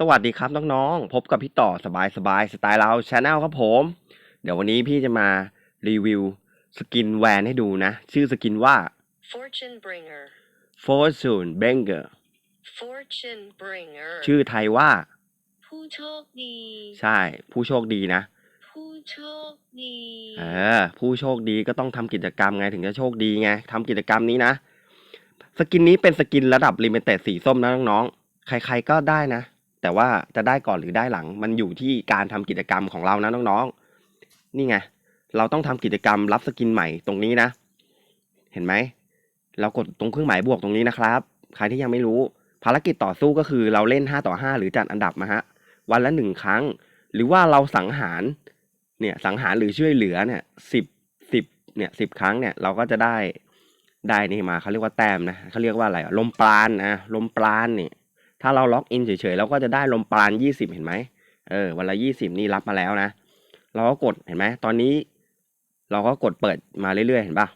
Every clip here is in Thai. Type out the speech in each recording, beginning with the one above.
สวัสดีครับน้องๆ พบกับพี่ต่อสบายสบายสไตล์เราชาแนลครับผม เดี๋ยววันนี้พี่จะมารีวิวสกินแวนให้ดูนะ ชื่อสกินว่า Fortune bringer. Fortune Banger Fortune bringer. ชื่อไทยว่า ผู้โชคดี ใช่ ผู้โชคดีนะ ผู้โชคดีเออผู้โชคดีก็ต้องทำกิจกรรมไงถึงจะโชคดีไงทำกิจกรรมนี้นะ สกินนี้เป็นสกินระดับลิมิเต็ดสีส้มนะน้องๆ ใครๆก็ได้นะ แต่ว่าจะได้ก่อนหรือได้หลัง มันอยู่ที่การทำกิจกรรมของเรานะน้องๆ นี่ไง เราต้องทำกิจกรรมรับสกินใหม่ตรงนี้นะ เห็นไหม เรากดตรงเครื่องหมายบวกตรงนี้นะครับ ใครที่ยังไม่รู้ ภารกิจต่อสู้ก็คือเราเล่น 5 ต่อ 5 หรือจัดอันดับมาฮะ วันละหนึ่งครั้ง หรือว่าเราสังหาร เนี่ย สังหารหรือช่วยเหลือเนี่ยสิบสิบเนี่ยสิบครั้งเนี่ย เราก็จะได้ ได้นี่มาเขาเรียกว่าแต้มนะเขาเรียกว่าอะไรลมปราณนะลมปราณเนี่ย ถ้าเราล็อกอินเฉยๆเราก็จะได้ลมปราณยี่สิบเห็นไหมเออวันละยี่สิบนี่รับมาแล้วนะ เราก็กดเห็นไหมตอนนี้ เราก็กดเปิดมาเรื่อยๆเห็นปะ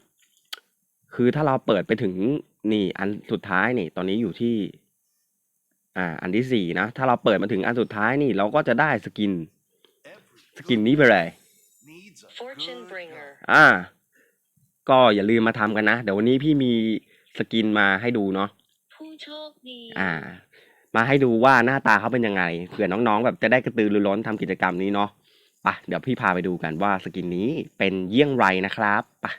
คือถ้าเราเปิดไปถึงนี่อันสุดท้ายนี่ ตอนนี้อยู่ที่ อ่า อันที่สี่นะ ถ้าเราเปิดมาถึงอันสุดท้ายนี่ เราก็จะได้สกิน สกินนี้ไปเลย Fortune bringer. อ่า ก็อย่าลืมมาทำกันนะ เดี๋ยววันนี้พี่มีสกินมาให้ดูเนาะผู้โชคดีอ่า มาให้ดูว่าหน้าตาเขาเป็นยังไงเผื่อน้องๆ แบบจะได้กระตือรือร้นทำกิจกรรมนี้เนาะไปะเดี๋ยวพี่พาไปดูกันว่าสกินนี้เป็นเยี่ยงไรนะครับไปะ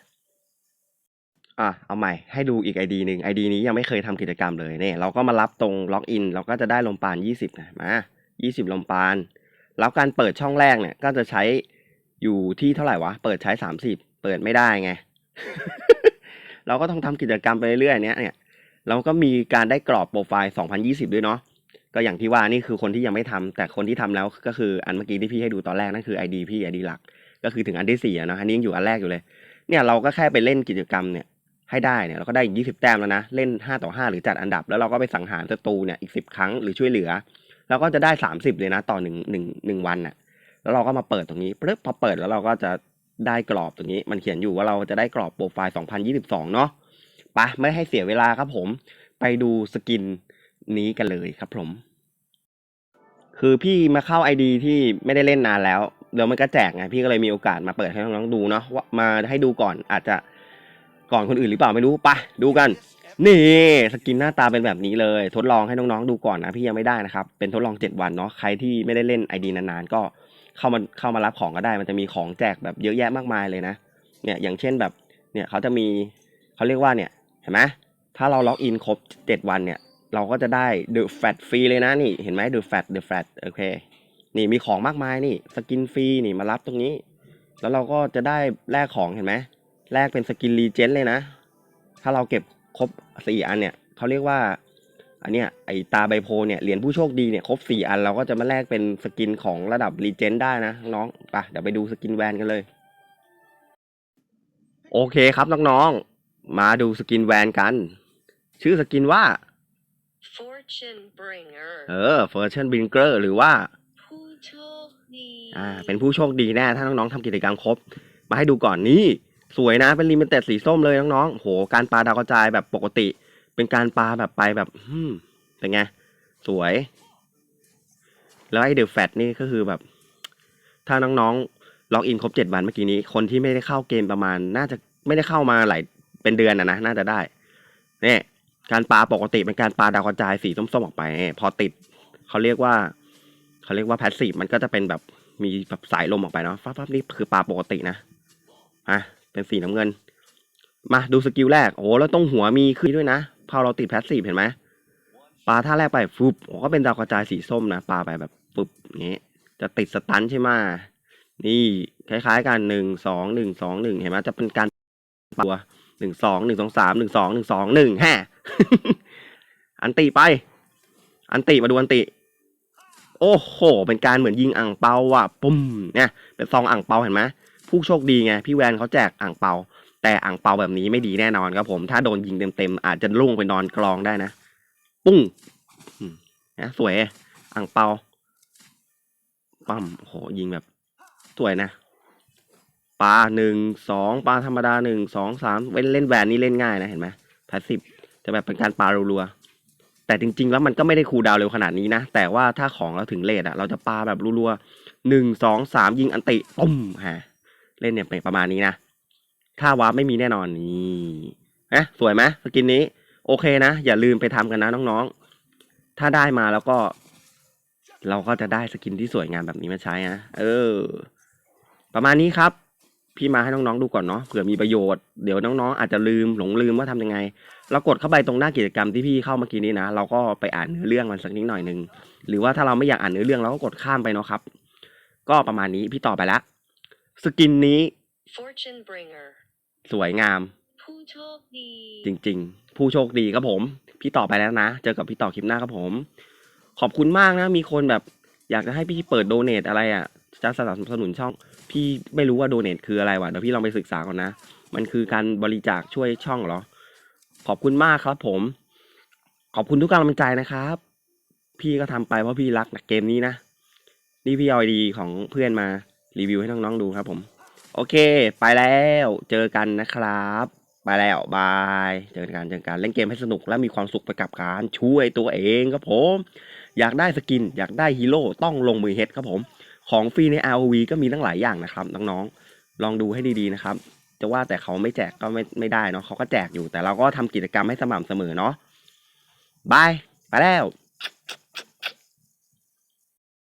อะเอาใหม่ให้ดูอีกไอดีหนึ่งไอดีนี้ยังไม่เคยทำกิจกรรมเลยเนี่ยเราก็มารับตรงล็อกอินเราก็จะได้ลมปานยี่สิบนะมายี่สิบลมปานแล้วการเปิดช่องแรกเนี่ยก็จะใช้อยู่ที่เท่าไหร่วะ เปิดใช้สามสิบเปิดไม่ได้ไง เราก็ต้องทำกิจกรรมไปเรื่อยๆเนี้ยเนี่ย เราก็มีการได้กรอบโปรไฟล์ 2020 ด้วยเนาะก็อย่างที่ว่านี่คือคนที่ยังไม่ทำแต่คนที่ทำแล้วก็คืออันเมื่อกี้ที่พี่ให้ดูตอนแรกนั่นคือ ID พี่ ID หลัก ก็คือถึงอันที่สี่นะอันนี้ยังอยู่อันแรกอยู่เลย เนี่ยเราก็แค่ไปเล่นกิจกรรมเนี่ยให้ได้เนี่ยเราก็ได้อีก20 แต้มแล้วนะ เล่น 5 ต่อ 5 หรือจัดอันดับ แล้วเราก็ไปสังหารศัตรูเนี่ยอีก 10 ครั้งหรือช่วยเหลือ เราก็จะได้ 30 เลยนะต่อหนึ่งหนึ่งหนึ่งวันน่ะแล้วเราก็มาเปิดตรงนี้ปึ๊บพอเปิดแล้วเราก็จะได้กรอบตรงนี้ มันเขียนอยู่ว่าเราจะได้กรอบโปรไฟล์ 2022 เนาะ ปะไม่ให้เสียเวลาครับผม ไปดูสกินนี้กันเลยครับผม คือพี่มาเข้า ID ที่ไม่ได้เล่นนานแล้วเดี๋ยวมันก็แจกไงพี่ก็เลยมีโอกาสมาเปิดให้น้องๆดูเนาะว่ามาให้ดูก่อนอาจจะก่อนคนอื่นหรือเปล่าไม่รู้ปะดูกัน นี่สกินหน้าตาเป็นแบบนี้เลย ทดลองให้น้องๆดูก่อนนะพี่ยังไม่ได้นะครับ เป็นทดลอง 7 วันเนาะใครที่ไม่ได้เล่น ID นานๆก็เข้ามาเข้ามารับของก็ได้ มันจะมีของแจกแบบเยอะแยะมากมายเลยนะเนี่ยอย่างเช่นแบบเนี่ยเขาจะมีเขาเรียกว่าเนี่ย เห็นไหมถ้าเราล็อกอินครบ 7 วันเนี่ย เราก็จะได้ The Fat ฟรีเลยนะนี่ เห็นไหม The Fat The Fat โอเค นี่มีของมากมายนี่สกินฟรีนี่มารับตรงนี้ แล้วเราก็จะได้แลกของเห็นไหมแลกเป็นสกินรีเจนเลยนะ ถ้าเราเก็บครบสี่อันเนี่ยเขาเรียกว่าอันเนี้ยไอตาใบโพเนี่ยเหรียญผู้โชคดีเนี่ยครบสี่อันเราก็จะมาแลกเป็นสกินของระดับรีเจนได้นะน้องไปเดี๋ยวไปดูสกินแวนกันเลย โอเคครับน้องๆ มาดูสกินแวนกัน ชื่อสกินว่า Fortune bringer. เออเฟอร์ชันบิงเกอร์หรือว่า ผู้โชคดีอ่า เป็นผู้โชคดีแน่ถ้าน้องๆทำกิจกรรมครบ มาให้ดูก่อนนี่สวยนะเป็นลิมิเต็ดสีส้มเลยน้องๆโหการปลาดาวกระจายแบบปกติ เป็นการปลาแบบไปแบบอืมเป็นไง สวย แล้วไอ้เดอะแฟตนี่ก็คือแบบ ถ้าน้องๆล็อกอินครบเจ็ดวันเมื่อกี้นี้ คนที่ไม่ได้เข้าเกมประมาณ น่าจะไม่ได้เข้ามาหลาย เป็นเดือนนะนะน่าจะได้เนี่ยการปลาปกติเป็นการปลาดาวกระจายสีส้มๆออกไปพอติดเขาเรียกว่าเขาเรียกว่าแพสซีฟมันก็จะเป็นแบบมีแบบสายลมออกไปเนาะฟ้าๆนี่คือปลาปกตินะอะเป็นสีน้ำเงิน มาดูสกิลแรกโอ้แล้วตรงหัวมีขึ้นด้วยนะพอเราติดแพสซีฟเห็นไหมปลาท่าแรกไปฟุบก็เป็นดาวกระจายสีส้มนะปลาไปแบบฟุบอย่างนี้จะติดสตันใช่ไหมนี่คล้าย ๆ กันหนึ่งสองหนึ่งสองหนึ่งเห็นไหมจะเป็นการตัว หนึ่งสองหนึ่งสองสามหนึ่งสองหนึ่งสองหนึ่งแฮอันติไป อันติมาดูอันติโอ้โห เป็นการเหมือนยิงอ่างเปาว่ะปุ้มเนี่ยเป็นซองอ่างเปาเห็นไหมผู้โชคดีไงพี่แวนเขาแจกอ่างเปา แต่อ่างเปาแบบนี้ไม่ดีแน่นอนครับผม ถ้าโดนยิงเต็มๆอาจจะลุ่งไปนอนกรองได้นะ ปุ้งนะสวยอ่างเปาปั๊มโอ้โหยิงแบบสวยนะ ปลาหนึ่งสองปลาธรรมดาหนึ่งสองสามเล่นเล่นแวนนี่เล่นง่ายนะเห็นไหมแพสซีฟจะแบบเป็นการปลารัวๆแต่จริง ๆ แล้วมันก็ไม่ได้คูดาวเร็วขนาดนี้นะ แต่ว่าถ้าของเราถึงเลทอะเราจะปลาแบบรัวๆหนึ่งสองสามยิงอันติตุ้มฮะเล่นเนี่ยเป็นประมาณนี้นะถ้าวาร์ปไม่มีแน่นอนนี่ฮะสวยไหมสกินนี้ โอเคนะ อย่าลืมไปทำกันนะน้องๆ ถ้าได้มาแล้วก็ เราก็จะได้สกินที่สวยงามแบบนี้มาใช้นะเออ ประมาณนี้ครับ พี่มาให้น้องๆดูก่อนเนาะเผื่อมีประโยชน์เดี๋ยวน้องๆอาจจะลืมหลงลืมว่าทำยังไง เรากดเข้าไปตรงหน้ากิจกรรมที่พี่เข้าเมื่อกี้นี้นะเราก็ไปอ่านเนื้อเรื่องมันสักนิดหน่อยหนึ่งหรือว่าถ้าเราไม่อยากอ่านเนื้อเรื่องเราก็กดข้ามไปเนาะครับ ก็ประมาณนี้พี่ต่อไปละสกินนี้ Fortune bringer สวยงาม ผู้โชคดี จริง ๆ ผู้โชคดีครับผม พี่ต่อไปแล้วนะ เจอกับพี่ต่อคลิปหน้าครับผม ขอบคุณมากนะ มีคนแบบ อยากจะให้พี่เปิดโดเนทอะไรอะ จะสนับสนุนช่อง พี่ไม่รู้ว่าโดเนทคืออะไรวะเดี๋ยวพี่ลองไปศึกษาก่อนนะ มันคือการบริจาคช่วยช่องเหรอ ขอบคุณมากครับผม ขอบคุณทุกกำลังใจนะครับ พี่ก็ทำไปเพราะพี่รักเกมนี้นะ นี่พี่เอาดีของเพื่อนมารีวิวให้น้องๆดูครับ ผม โอเค ไปแล้วเจอกันนะครับ ไปแล้วบายเจอกันเจอกันเล่นเกมให้สนุกและมีความสุขไปกับการช่วยตัวเองครับผม อยากได้สกิน อยากได้ฮีโร่ต้องลงมือเฮ็ดครับผม ของฟรีใน ROV ก็มีตั้งหลายอย่างนะครับน้องๆลองดูให้ดีๆนะครับ จะว่าแต่เขาไม่แจกก็ไม่ไม่ได้เนาะเขาก็แจกอยู่แต่เราก็ทำกิจกรรมให้สม่ำเสมอเนาะบายไปแล้ว